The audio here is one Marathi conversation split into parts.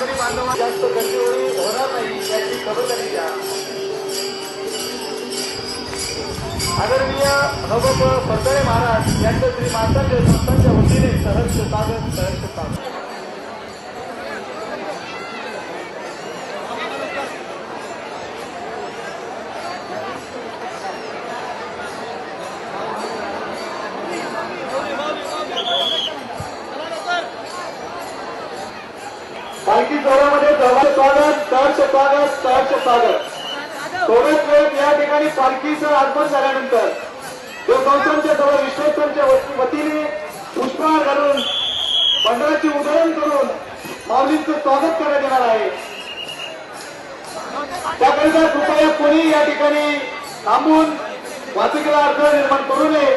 वारकरी बांधव जास्त गर्दी होणार नाही याची खबरदारी घ्या. आदरणीय नवब फरतळे महाराज यांचं श्री माता संस्थांच्या वतीने सहर्ष स्वागत सहर्ष स्वागत. पालखी सोहळ्यामध्ये सर्वांचे स्वागत सहर्ष स्वागत सहर्ष स्वागत. थोड्याच वेळ या ठिकाणी पालखीचं आगमन झाल्यानंतर देवसंस्थांच्या जवळ विश्वेश्वरच्या वतीने पुष्पहार घालून मंडळाची उधळण करून माऊलींचं स्वागत करण्यात येणार आहे. त्याकरिता कृपया कोणी या ठिकाणी थांबून वाचकीला अडथळा निर्माण करू नये.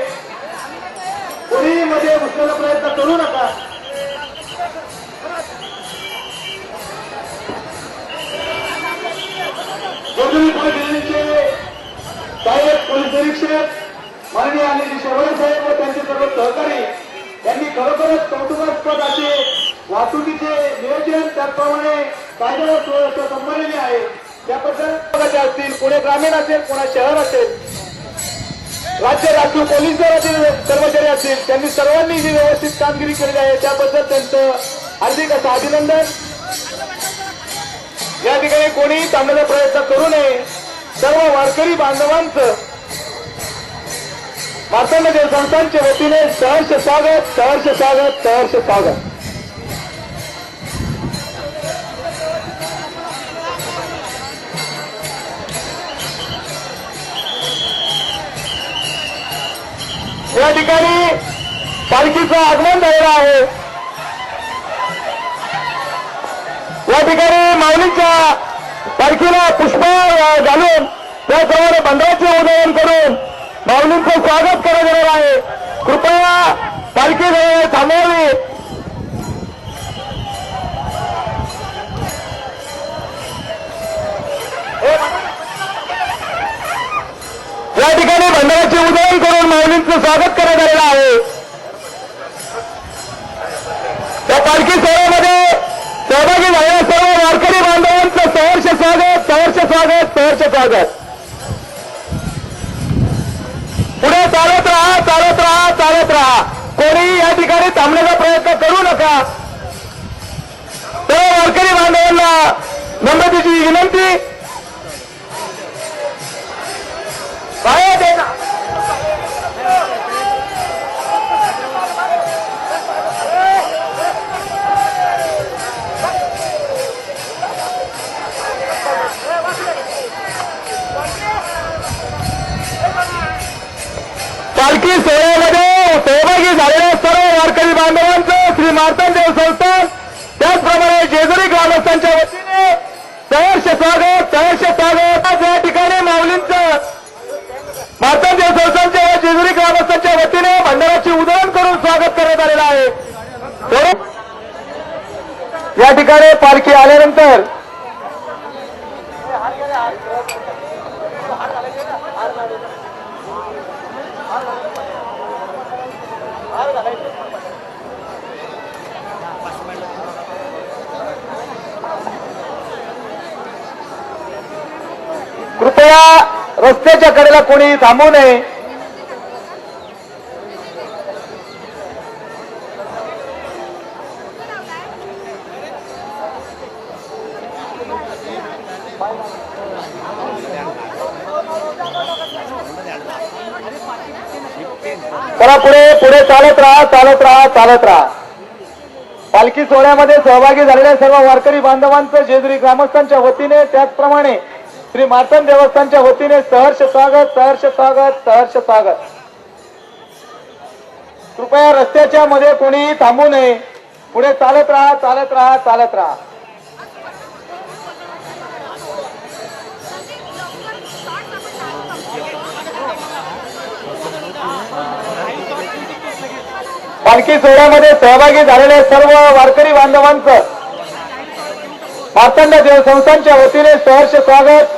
कोणी मध्ये घुसण्याचा प्रयत्न करू नका. जोजरी पोलीस स्टेशनचे साहेब पोलीस निरीक्षक माननीय आणि शेवळे साहेब व त्यांचे सर्व सहकारी त्यांनी खरोखरच कौतुकास्पद असे वाहतुकीचे नियोजन त्याचप्रमाणे कायद्याला संबंधित आहे. त्याबद्दल असतील पुणे ग्रामीण असेल पुणे शहर असेल राज्य राखीव पोलीस दलातील कर्मचारी असतील त्यांनी सर्वांनी ही व्यवस्थित कामगिरी केलेली आहे. त्याबद्दल त्यांचं हार्दिक असं अभिनंदन. या ठिकाणी कोणीही थांबण्याचा प्रयत्न करू नये. सर्व वारकरी बांधवांचं मार्तंड देवसंस्थांच्या वतीने सहर्ष स्वागत सहर्ष स्वागत सहर्ष स्वागत. या ठिकाणी पालखीचं आगमन झालेलं आहे. या ठिकाणी माऊलीच्या पालखीला पुष्प घालून त्याचप्रमाणे बंदराचे उदयन करून माऊलींचं स्वागत करण्यात येणार आहे. कृपया पालखी थांबवावी. या ठिकाणी बंदराचे उदयन करून माऊलींचं स्वागत करण्यात आलेलं आहे. त्या पालखी सोहळ्यामध्ये सहभागी झालेल्या सर्व वारकरी बांधवांचं सहर्ष स्वागत सहर्ष स्वागत सहर्ष पुढे चालत राहा चालत राहा चालत राहा. कोणीही या ठिकाणी थांबण्याचा प्रयत्न करू नका. तर वारकरी बांधवांना नम्रतेची विनंती पालखी सोहळ्यामध्ये सहभागी झालेल्या सर्व वारकरी बांधवांचं श्री मार्तंडेव संस्थान त्याचप्रमाणे जेजुरी ग्रामस्थांच्या वतीने सहर्ष स्वागत सहर्ष स्वागत. आज या ठिकाणी माऊलींचं मार्तंडेव संस्थांच्या जेजुरी ग्रामस्थांच्या वतीने भंडाराची उधळण करून स्वागत करण्यात आलेलं आहे. या ठिकाणी पालखी आल्यानंतर कृपया रस्त्याच्या कडेला कोणी थांबू नये. चला पुढे पुढे चालत राहा चालत राहा चालत राहा. पालखी सोहळ्यामध्ये सहभागी झालेल्या सर्व वारकरी बांधवांचं जेजुरी ग्रामस्थांच्या वतीने त्याचप्रमाणे श्री मार्तन देवस्थानच्या वतीने सहर्ष स्वागत सहर्ष स्वागत सहर्ष स्वागत. कृपया रस्त्याच्या मध्ये कोणीही थांबू नये. पुढे चालत राहा चालत राहा चालत राहा. पालखी सोहळ्यामध्ये सहभागी झालेल्या सर्व वारकरी बांधवांचं मार्तंड देव संस्थांच्या वतीने सहर्ष स्वागत.